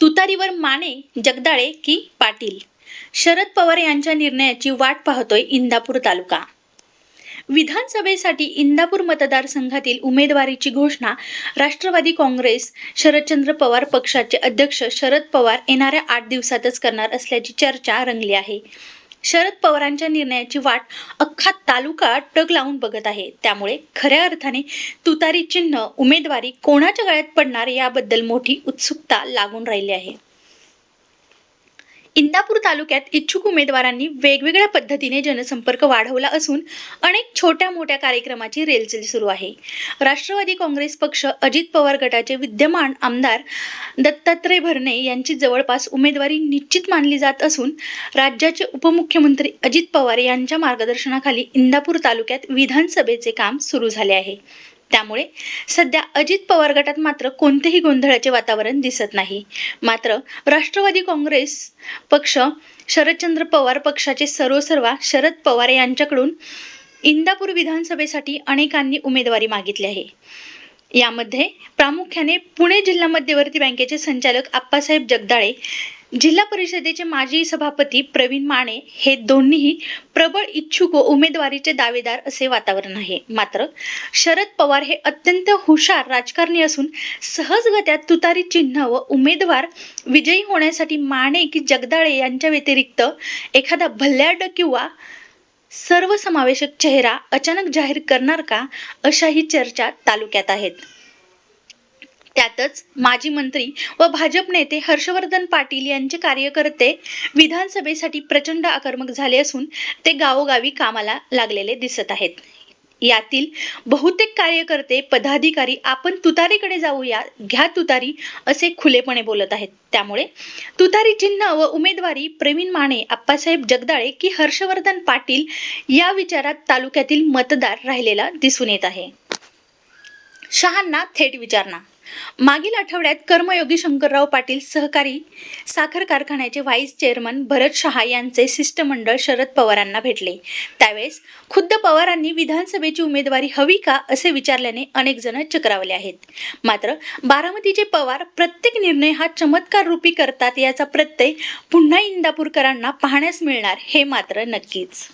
तुतारीवर माने जगदाळे की पाटील? शरद पवार यांच्या निर्णयाची वाट पाहतोय इंदापूर तालुका. विधानसभेसाठी इंदापूर मतदारसंघातील उमेदवारीची घोषणा राष्ट्रवादी काँग्रेस शरदचंद्र पवार पक्षाचे अध्यक्ष शरद पवार येणाऱ्या आठ दिवसातच करणार असल्याची चर्चा रंगली आहे. शरद पवारांच्या निर्णयाची वाट अख्खा तालुका टग लावून बघत आहे. त्यामुळे खऱ्या अर्थाने तुतारी चिन्ह उमेदवारी कोणाच्या गळ्यात पडणार याबद्दल मोठी उत्सुकता लागून राहिली आहे. इंदापूर तालुक्यात इच्छुक उमेदवारांनी वेगवेगळ्या पद्धतीने जनसंपर्क वाढवला असून अनेक छोट्या मोठ्या कार्यक्रमाची रेलचेल सुरू आहे. राष्ट्रवादी काँग्रेस पक्ष अजित पवार गटाचे विद्यमान आमदार दत्तात्रय भरणे यांची जवळपास उमेदवारी निश्चित मानली जात असून राज्याचे उपमुख्यमंत्री अजित पवार यांच्या मार्गदर्शनाखाली इंदापूर तालुक्यात विधानसभेचे काम सुरू झाले आहे. त्यामुळे सध्या अजित पवार गटात मात्र कोणतेही गोंधळाचे वातावरण दिसत नाही. मात्र राष्ट्रवादी काँग्रेस पक्ष शरदचंद्र पवार पक्षाचे सर्वसर्वा शरद पवार यांच्याकडून इंदापूर विधानसभेसाठी अनेकांनी उमेदवारी मागितली आहे. यामध्ये प्रामुख्याने पुणे जिल्हा मध्यवर्ती बँकेचे संचालक आप्पासाहेब जगदाळे जिल्हा परिषदेचे माजी सभापती प्रवीण माने हे दोन्हीही प्रबळ इच्छुक व उमेदवारीचे दावेदार असे वातावरण आहे. मात्र शरद पवार हे अत्यंत हुशार राजकारणी असून सहजगत्या तुतारी चिन्ह व उमेदवार विजयी होण्यासाठी माने की जगदाळे यांच्या व्यतिरिक्त एखादा भल्याड किंवा सर्वसमावेशक चेहरा अचानक जाहीर करणार का अशाही चर्चा तालुक्यात आहेत. त्यातच माजी मंत्री व भाजप नेते हर्षवर्धन पाटील यांचे कार्यकर्ते विधानसभेसाठी प्रचंड आक्रमक झाले असून ते गावोगावी कामाला लागलेले दिसत आहेत. यातील बहुतेक कार्यकर्ते पदाधिकारी आपण तुतारीकडे जाऊया घ्या तुतारी असे खुलेपणे बोलत आहेत. त्यामुळे तुतारी चिन्ह व उमेदवारी प्रवीण माने आप्पासाहेब जगदाळे की हर्षवर्धन पाटील या विचारात तालुक्यातील मतदार राहिलेला दिसून येत आहे. शहांना थेट विचारणा. मागील आठवड्यात कर्मयोगी शंकरराव पाटील सहकारी साखर कारखान्याचे व्हाईस चेअरमन भरत शहा यांचे शिष्टमंडळ शरद पवारांना भेटले. त्यावेळेस खुद्द पवारांनी विधानसभेची उमेदवारी हवी का असे विचारल्याने अनेक जण चक्रावले आहेत. मात्र बारामतीचे पवार प्रत्येक निर्णय हा चमत्कार रूपी करतात याचा प्रत्यय पुन्हा इंदापूरकरांना पाहण्यास मिळणार हे मात्र नक्कीच.